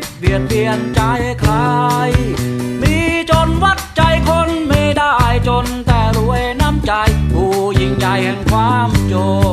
ดเบียดเบียนใจใคร มีจนวัดใจคนไม่ได้จนแต่รวยน้ำใจ ผู้ยิ่งใหญ่แห่งความจน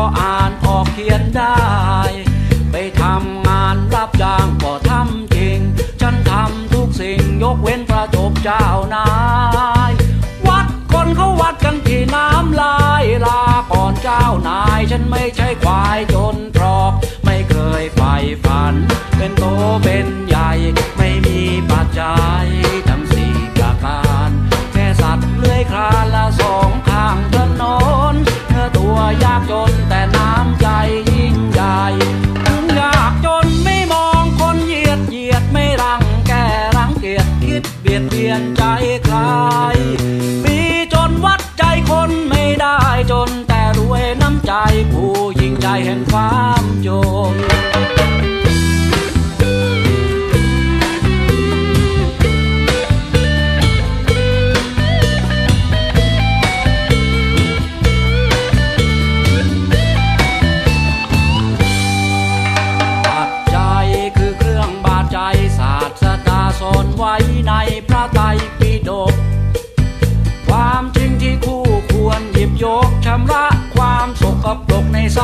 ออ่านออกเขียนได้ ไปทำงานรับจ้างก็ทำจริง ฉันทำทุกสิ่งยกเว้นประจบเจ้านาย ยากจนแต่น้ำใจยิ่งใหญ่ถึงยากจนไม่มองคนเหยียดเหยียดไม่รังแกรังเกียจคิดเบียดเบียนใจใครปีจนวัดใจคนไม่ได้จนแต่รวยน้ำใจผู้ยิ่งใหญ่แห่งความจน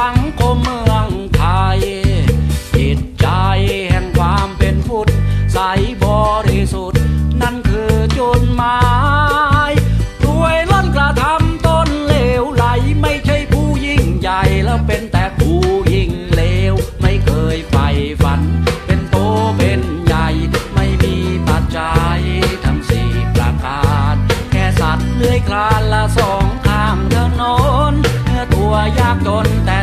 สังคมเมืองไทย จิตใจแห่งความเป็นพุทธใสบริสุทธิ์ นั่นคือจุดหมายรวยล้นกระทำต้นเลวไหล ไม่ใช่ผู้ยิ่งใหญ่แล้วเป็นแต่ผู้ยิ่งเลว ไม่เคยใฝ่ฝัน เป็นโตเป็นใหญ่ ไม่มีปัจจัยทั้งสี่ประการ แค่สัตว์เลื้อยคลานละสองข้างถนนเนื้อตัวยากจนแต่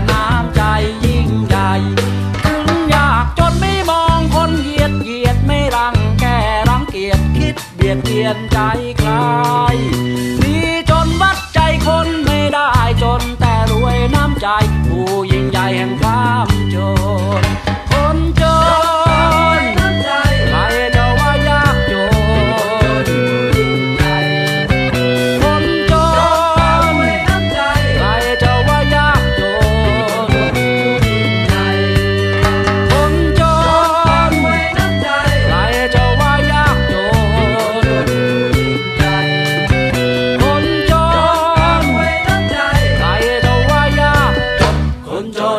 ดเบียดเบียนใจใครดีจนวัดใจคนไม่ได้จนแต่รวยน้ำใจ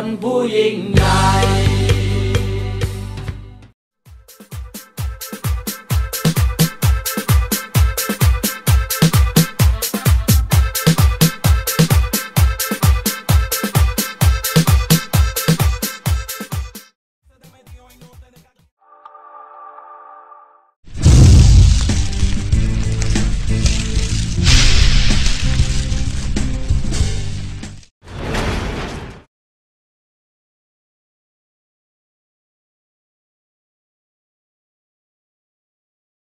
นผู้ยิ่งใหญ่